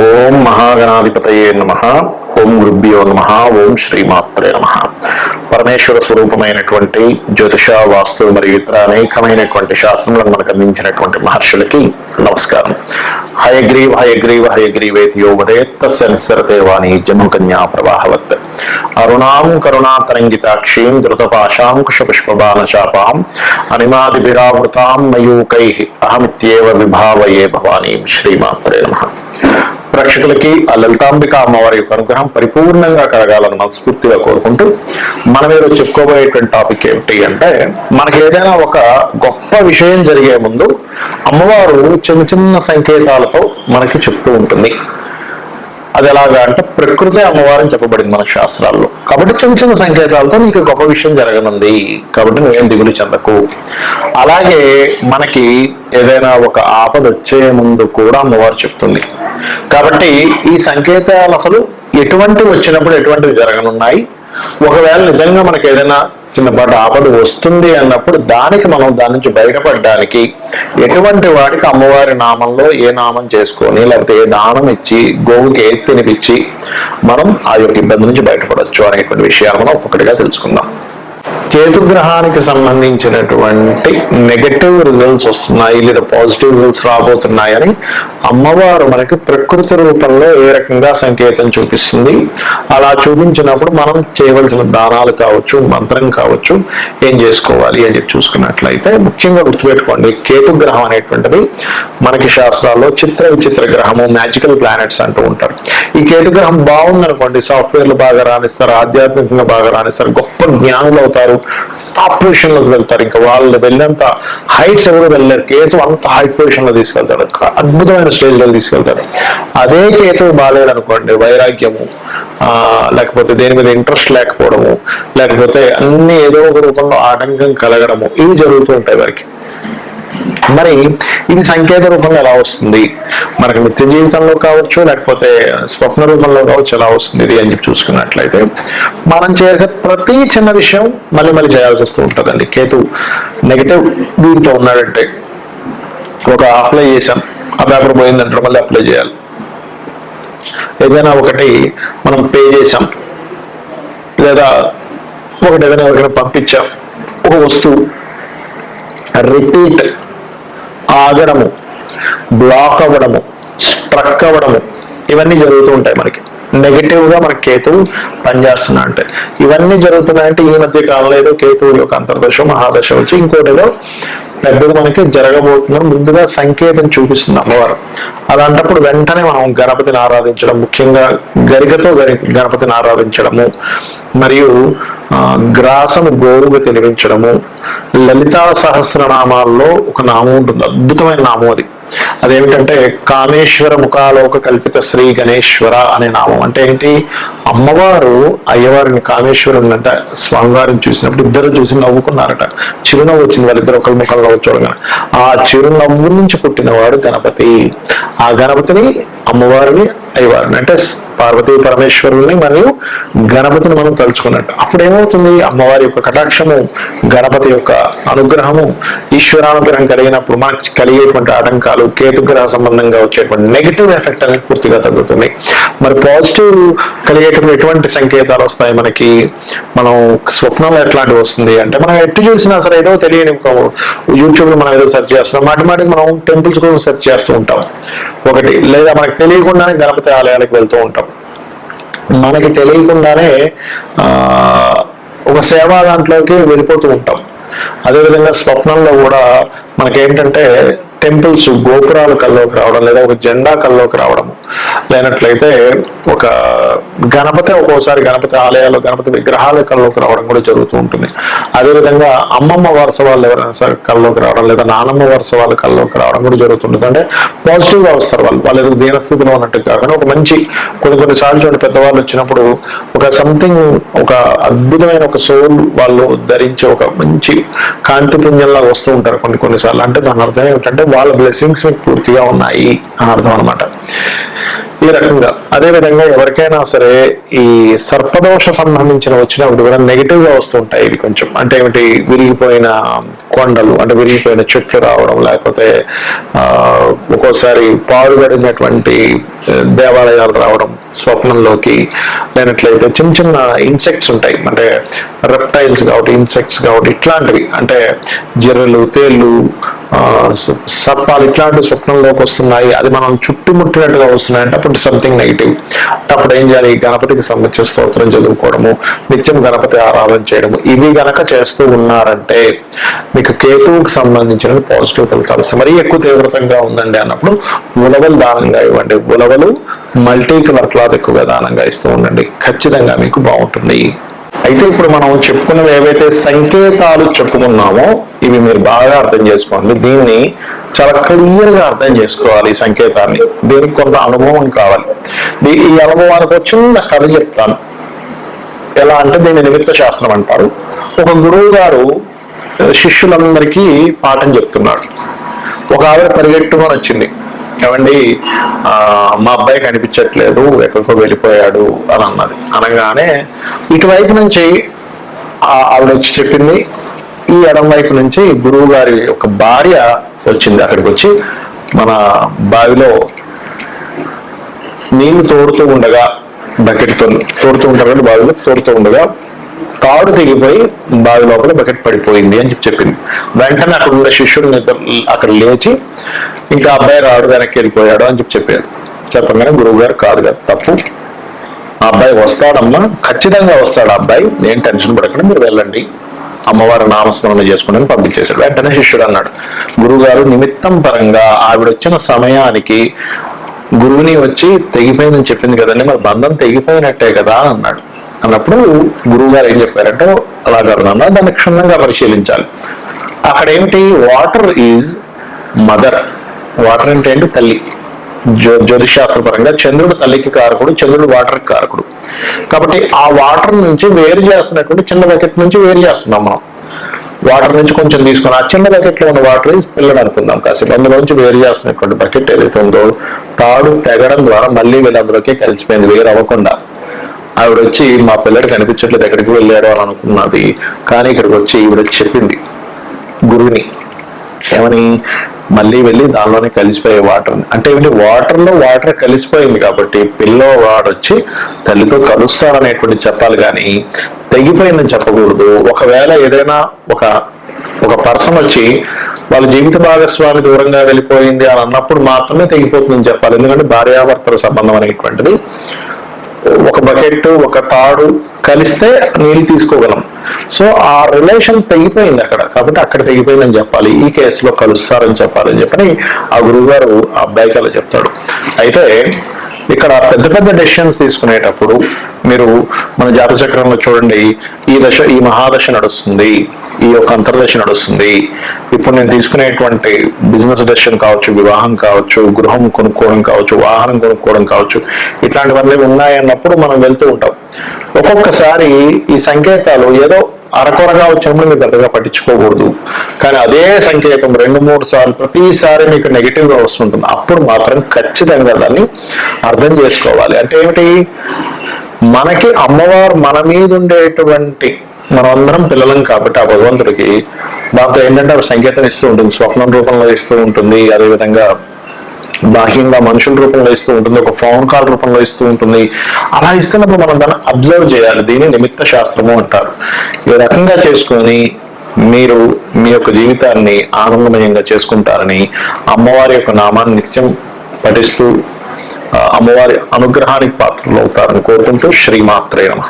ఓం మహాగణాధిపతయే నమ. ఓం గురుభ్యో నమ. ఓం శ్రీమాత్రే నమ. పరమేశ్వర స్వరూపమైనటువంటి జ్యోతిష వాస్తు మరియు ఇతర అనేకమైనటువంటి శాస్త్రములను మనకు అందించినటువంటి మహర్షులకి నమస్కారం. హయగ్రీవ హయగ్రీవ హయగ్రీవేతి యోగదే తస్య నిస్సరతే వాణి జముకన్యా ప్రవాహవత్. అరుణాం కరుణాతరంగితాక్షీం ధృతపాశాం కుషపుష్పబాణశాపాం అనిమాదిభిరావృతాం మయూకై. అహమిత్యేవ విభావయే భవానీం. శ్రీమాత్రే నమ. ప్రేక్షకులకి ఆ లలితాంబిక అమ్మవారి యొక్క అనుగ్రహం పరిపూర్ణంగా కలగాలని మనస్ఫూర్తిగా కోరుకుంటూ మన మీద చెప్పుకోబోయేటువంటి టాపిక్ ఏమిటి అంటే మనకి ఏదైనా ఒక గొప్ప విషయం జరిగే ముందు అమ్మవారు చిన్న చిన్న సంకేతాలతో మనకి చెప్తూ ఉంటుంది. అది ఎలాగా అంటే ప్రకృతి అమ్మవారిని చెప్పబడింది మన శాస్త్రాల్లో. కాబట్టి చిన్న చిన్న సంకేతాలతో నీకు గొప్ప విషయం జరగనుంది. కాబట్టి నువ్వేం దిగులు చెందకు. అలాగే మనకి ఏదైనా ఒక ఆపద వచ్చే ముందు కూడా అమ్మవారు చెప్తుంది. కాబట్టి ఈ సంకేతాలు అసలు ఎటువంటి వచ్చినప్పుడు ఎటువంటివి జరగనున్నాయి? ఒకవేళ నిజంగా మనకి ఏదైనా చిన్నపాటి ఆపద వస్తుంది అన్నప్పుడు దానికి మనం దాని నుంచి బయటపడడానికి ఎటువంటి వాడికి అమ్మవారి నామంలో ఏ నామం చేసుకొని లేకపోతే ఏ దానం ఇచ్చి గోవుకి ఏ తినిపించి మనం ఆ యొక్క ఇబ్బంది నుంచి బయటపడవచ్చు అనేటువంటి విషయాలు మనం ఒక్కొక్కటిగా తెలుసుకుందాం. కేతుగ్రహానికి సంబంధించినటువంటి నెగటివ్ రిజల్ట్స్ వస్తున్నాయి లేదా పాజిటివ్ రిజల్ట్స్ రాబోతున్నాయని అమ్మవారు మనకి ప్రకృతి రూపంలో ఏ రకంగా సంకేతం చూపిస్తుంది? అలా చూపించినప్పుడు మనం చేయవలసిన దానాలు కావచ్చు మంత్రం కావచ్చు ఏం చేసుకోవాలి అని చెప్పి చూసుకున్నట్లయితే ముఖ్యంగా గుర్తుపెట్టుకోండి కేతుగ్రహం అనేటువంటిది మనకి శాస్త్రాల్లో చిత్ర విచిత్ర గ్రహము మ్యాజికల్ ప్లానెట్స్ అంటూ ఉంటారు. ఈ కేతుగ్రహం బాగుందనుకోండి సాఫ్ట్వేర్లు బాగా రాణిస్తారు ఆధ్యాత్మికంగా బాగా రాణిస్తారు గొప్ప జ్ఞానులు అవుతారు. టాప్ పొజిషన్లోకి వెళ్తారు. ఇంకా వాళ్ళు వెళ్ళేంత హైట్స్ ఎవరు వెళ్ళారు కేతు అంత హైట్ పొజిషన్లో తీసుకెళ్తాడు అద్భుతమైన స్టేజ్లో తీసుకెళ్తాడు. అదే కేతు బాగాలేదు అనుకోండి వైరాగ్యము ఆ లేకపోతే దేని మీద ఇంట్రెస్ట్ లేకపోవడము లేకపోతే అన్ని ఏదో ఒక రూపంలో ఆటంకం కలగడము ఇవి జరుగుతూ ఉంటాయి వారికి. మరి ఇది సంకేత రూపంలో ఎలా వస్తుంది? మనకు నిత్య జీవితంలో కావచ్చు లేకపోతే స్వప్న రూపంలో కావచ్చు ఎలా వస్తుంది ఇది అని చెప్పి చూసుకున్నట్లయితే మనం చేసే ప్రతి చిన్న విషయం మళ్ళీ మళ్ళీ చేయాల్సి వస్తూ ఉంటుందండి. కేతు నెగిటివ్ దీంట్లో ఉన్నాడంటే ఒక అప్లై చేసాం ఆ పేపర్ పోయిందంటే మళ్ళీ అప్లై చేయాలి. ఏదైనా ఒకటి మనం పే చేసాం లేదా ఒకటి ఏదైనా ఎవరికైనా పంపించాం. ఒక వస్తువు. రిపీట్ ఆగడము బ్లాక్ అవ్వడము స్ట్రక్ అవ్వడము ఇవన్నీ జరుగుతూ ఉంటాయి మనకి. నెగిటివ్గా మనకి కేతువు పనిచేస్తున్నా అంటే. ఇవన్నీ జరుగుతున్నాయంటే ఈ మధ్య కాలంలో ఏదో కేతువు యొక్క అంతర్దశ మహాదశ వచ్చి ఇంకోటి ఏదో పెద్దది మనకి జరగబోతుందని ముందుగా సంకేతం చూపిస్తుంది అమ్మవారు. అలాంటప్పుడు వెంటనే మనం గణపతిని ఆరాధించడం ముఖ్యంగా గరికతో గరి గణపతిని ఆరాధించడము మరియు గ్రాసము గోరుగా తినిపించడము లలితా సహస్రనామాల్లో ఒక నామం ఉంటుంది అద్భుతమైన నామం అది. అదేమిటంటే కామేశ్వర ముఖాలోక కల్పిత శ్రీ గణేశ్వర అనే నామం. అంటే ఏంటి? అమ్మవారు అయ్యవారిని కామేశ్వరుని అంటే స్వామివారిని చూసినప్పుడు ఇద్దరు చూసి నవ్వుకున్నారట. చిరునవ్వు వచ్చింది వాళ్ళిద్దరు ఒకరి ముఖంలో చూడగానే. ఆ చిరునవ్వు నుంచి పుట్టినవాడు గణపతి. ఆ గణపతిని అమ్మవారిని అయ్యవారిని అంటే పార్వతీ పరమేశ్వరుల్ని మరియు గణపతిని మనం తలుచుకున్నట్టు. అప్పుడు ఏమవుతుంది అమ్మవారి యొక్క కటాక్షము గణపతి యొక్క అనుగ్రహము ఈశ్వరానుగ్రహం కలిగినప్పుడు మనకి కలిగేటువంటి ఆటంకాలు కేతుగ్రహ సంబంధంగా వచ్చేటువంటి నెగిటివ్ ఎఫెక్ట్ అనేది పూర్తిగా తగ్గుతుంది. మరి పాజిటివ్ కలిగేటువంటి ఎటువంటి సంకేతాలు వస్తాయి మనకి? మనం స్వప్నంలో ఎట్లాంటివి వస్తుంది అంటే మనం ఎటు చూసినా సరే ఏదో తెలియని యూట్యూబ్లో మనం ఏదో సెర్చ్ చేస్తున్నాం. మాటి మాటికి మనం టెంపుల్స్ కోసం సెర్చ్ చేస్తూ ఉంటాం. ఒకటి లేదా మనకు తెలియకుండానే గణపతి ఆలయాలకు వెళ్తూ ఉంటాం. మనకి తెలియకుండానే ఒక సేవా దాంట్లోకి వెళ్ళిపోతూ ఉంటాం. అదేవిధంగా స్వప్నంలో కూడా మనకేంటంటే టెంపుల్స్ గోపురాలు కల్లోకి రావడం లేదా ఒక జెండా కల్లోకి రావడము. లేనట్లయితే ఒక గణపతి ఒక్కోసారి గణపతి ఆలయాలు గణపతి విగ్రహాల కళ్ళలోకి రావడం కూడా జరుగుతూ ఉంటుంది. అదేవిధంగా అమ్మమ్మ వరుస వాళ్ళు ఎవరైనా సరే కళ్ళలోకి రావడం లేదా నానమ్మ వరుస వాళ్ళు కళ్ళలోకి రావడం కూడా జరుగుతుంటుంది. అంటే పాజిటివ్గా వస్తారు వాళ్ళు. వాళ్ళు ఏదో దీనస్థితిలో ఉన్నట్టు కాకుండా ఒక మంచి కొన్ని కొన్ని సార్లు చూడండి పెద్దవాళ్ళు వచ్చినప్పుడు ఒక సంథింగ్ ఒక అద్భుతమైన ఒక సోల్ వాళ్ళు ధరించి ఒక మంచి కాంతి పుణ్యంలాగా వస్తూ ఉంటారు కొన్ని కొన్నిసార్లు అంటే దాని అర్థం ఏమిటంటే వాళ్ళ బ్లెస్సింగ్స్ పూర్తిగా ఉన్నాయి అని అర్థం అనమాట ఈ రకంగా. అదేవిధంగా ఎవరికైనా సరే ఈ సర్పదోష సంబంధించిన వచ్చినప్పుడు కూడా నెగిటివ్గా వస్తుంటాయి. ఇవి కొంచెం అంటే ఏమిటి? విరిగిపోయిన కొండలు అంటే విరిగిపోయిన చెట్లు రావడం లేకపోతే ఆ, ఒక్కోసారి పాడుబడినటువంటి దేవాలయాలు రావడం స్వప్నంలోకి లేనట్లయితే చిన్న చిన్న ఇన్సెక్ట్స్ ఉంటాయి. అంటే రెప్టైల్స్ కాబట్టి ఇన్సెక్ట్స్ కాబట్టి ఇట్లాంటివి. అంటే జిర్రలు తేళ్ళు సర్పాలు ఇట్లాంటి స్వప్నంలోకి వస్తున్నాయి. అది మనం చుట్టుముట్టినట్టుగా వస్తున్నాయి అంటే అప్పుడు సంథింగ్ నెగిటివ్ అప్పుడు ఏం చేయాలి? గణపతికి సంబంధించిన స్తోత్రం చదువుకోవడము నిత్యం గణపతి ఆరాధన చేయడము ఇవి గనక చేస్తూ ఉన్నారంటే మీకు కేతువుకి సంబంధించిన పాజిటివ్ ఫలితాలు మరీ ఎక్కువ తీవ్రతంగా ఉందండి అన్నప్పుడు ఉలవలు దానంగా ఇవ్వండి. ఉలవలు మల్టీ కలర్ క్లాత్ ఎక్కువగా దానంగా ఇస్తూ ఉండండి. ఖచ్చితంగా మీకు బాగుంటుంది. అయితే ఇప్పుడు మనం చెప్పుకున్నవి ఏవైతే సంకేతాలు చెప్పుకున్నామో ఇవి మీరు బాగా అర్థం చేసుకోండి. దీన్ని చాలా క్లియర్గా అర్థం చేసుకోవాలి ఈ సంకేతాన్ని. దీనికి కొంత అనుభవం కావాలి. ఈ అనుభవానికి చిన్న కథ చెప్తాను. ఎలా అంటే దీన్ని నిమిత్త శాస్త్రం అంటారు. ఒక గురువు గారు శిష్యులందరికీ పాఠం చెప్తున్నాడు. ఒక ఆవిడ పరిగెట్టుకొని వచ్చింది. ఏమండి? మా అబ్బాయి కనిపించట్లేదు ఎక్కడికో వెళ్ళిపోయాడు అని అన్నది. అనగానే ఇటువైపు నుంచి ఆవిడ వచ్చి చెప్పింది ఈ ఎడం వైపు నుంచి గురువు గారి ఒక భార్య వచ్చింది అక్కడికి వచ్చి మన బావిలో నీళ్ళు తోడుతూ ఉండగా బకెట్తో తోడుతూ ఉంటారు బావిలో తోడుతూ ఉండగా తాడు తెగిపోయి బావి లోపల బకెట్ పడిపోయింది అని చెప్పి చెప్పింది. వెంటనే అక్కడ ఉన్న శిష్యుడు నిద్ర అక్కడ లేచి ఇంకా అబ్బాయి రాడు వెనక్కి వెళ్ళిపోయాడు అని చెప్పి చెప్పాడు. చెప్పగానే గురువు గారు కాదు కదా తప్పు. ఆ అబ్బాయి వస్తాడమ్మా ఖచ్చితంగా వస్తాడు ఆ అబ్బాయి. ఏం టెన్షన్ పడకుండా మీరు వెళ్ళండి. అమ్మవారి నామస్మరణ చేసుకుని పంపించేశాడు. వెంటనే శిష్యుడు అన్నాడు గురువుగారు నిమిత్తం పరంగా ఆవిడ వచ్చిన సమయానికి గురువుని వచ్చి తెగిపోయిందని చెప్పింది కదండి మరి బంధం తెగిపోయినట్టే కదా అన్నాడు. అన్నప్పుడు గురువు గారు ఏం చెప్పారంటే అలా కాదు దాన్ని క్షుణ్ణంగా పరిశీలించాలి. అక్కడ ఏమిటి వాటర్ ఈజ్ మదర్. వాటర్ అంటే ఏంటి? తల్లి. జ్యో జ్యోతిశాస్త్ర పరంగా చంద్రుడు తల్లికి కారకుడు చంద్రుడు వాటర్ కారకుడు. కాబట్టి ఆ వాటర్ నుంచి వేరు చేస్తున్నటువంటి చిన్న బకెట్ నుంచి వేరు చేస్తున్నాం మనం. వాటర్ నుంచి కొంచెం తీసుకొని ఆ చిన్న బకెట్లో ఉన్న వాటర్ పిల్లడు అనుకుందాం కాసేపు. అందులో నుంచి వేరు చేస్తున్నటువంటి బకెట్ ఏదైతే ఉందో తాడు తెగడం ద్వారా మళ్ళీ వీళ్ళందరికీ కలిసిపోయింది వేరు అవ్వకుండా. ఆవిడ వచ్చి మా పిల్లడు కనిపించట్లేదు ఎక్కడికి వెళ్ళాడు? అని అనుకున్నది. కానీ ఇక్కడికి వచ్చి ఈవిడ చెప్పింది గురువుని ఏమని? మళ్ళీ వెళ్ళి దానిలోనే కలిసిపోయే వాటర్ అంటే ఏంటి వాటర్లో వాటర్ కలిసిపోయింది కాబట్టి పిల్లో వచ్చి తల్లితో కలుస్తాడనేటువంటి చెప్పాలి కానీ తెగిపోయిందని చెప్పకూడదు. ఒకవేళ ఏదైనా ఒక ఒక పర్సన్ వచ్చి వాళ్ళ జీవిత భాగస్వామి దూరంగా వెళ్ళిపోయింది అని అన్నప్పుడు మాత్రమే తెగిపోతుందని చెప్పాలి. ఎందుకంటే భార్యాభర్తల సంబంధం అనేటువంటిది. ఒక బకెట్ ఒక తాడు కలిస్తే నీళ్ళు తీసుకోగలం. సో ఆ రిలేషన్ తెగిపోయింది అక్కడ. కాబట్టి అక్కడ తెగిపోయిందని చెప్పాలి. ఈ కేసులో కలుస్తారని చెప్పాలని చెప్పని ఆ గురువు గారు ఆ అబ్బాయికి అలా చెప్తాడు. అయితే ఇక్కడ పెద్ద పెద్ద డెసిషన్స్ తీసుకునేటప్పుడు మీరు మన జాత చక్రంలో చూడండి ఈ దశ ఈ మహాదశ నడుస్తుంది ఈ యొక్క అంతర్దశ నడుస్తుంది. ఇప్పుడు నేను తీసుకునేటువంటి బిజినెస్ డెసిషన్ కావచ్చు వివాహం కావచ్చు గృహం కొనుక్కోవడం కావచ్చు వాహనం కొనుక్కోవడం కావచ్చు ఇట్లాంటివన్నీ ఉన్నాయన్నప్పుడు మనం వెళ్తూ ఉంటాం. ఒక్కొక్కసారి ఈ సంకేతాలు ఏదో అరకొరగా వచ్చినప్పుడు మీరు పెద్దగా పట్టించుకోకూడదు. కానీ అదే సంకేతం రెండు మూడు సార్లు ప్రతిసారి మీకు నెగిటివ్గా వస్తుంటుంది. అప్పుడు మాత్రం ఖచ్చితంగా దాన్ని అర్థం చేసుకోవాలి. అంటే ఏమిటి? మనకి అమ్మవారు మన మీద ఉండేటువంటి మనమందరం పిల్లలం కాబట్టి ఆ భగవంతుడికి దాంతో ఏంటంటే ఆ సంకేతం ఇస్తూ ఉంటుంది. స్వప్నం రూపంలో ఇస్తూ ఉంటుంది. అదేవిధంగా బాహ్యంగా మనుషుల రూపంలో ఇస్తూ ఉంటుంది ఒక ఫోన్ కాల్ రూపంలో ఇస్తూ ఉంటుంది. అలా ఇస్తున్నప్పుడు మనం దాన్ని అబ్జర్వ్ చేయాలి. దీన్ని నిమిత్త శాస్త్రము అంటారు. ఈ రకంగా చేసుకొని మీరు మీ యొక్క జీవితాన్ని ఆనందమయంగా చేసుకుంటారని అమ్మవారి యొక్క నామాన్ని నిత్యం పఠిస్తూ అమ్మవారి అనుగ్రహానికి పాత్రలు అవుతారని కోరుకుంటూ శ్రీమాత్రే నమ.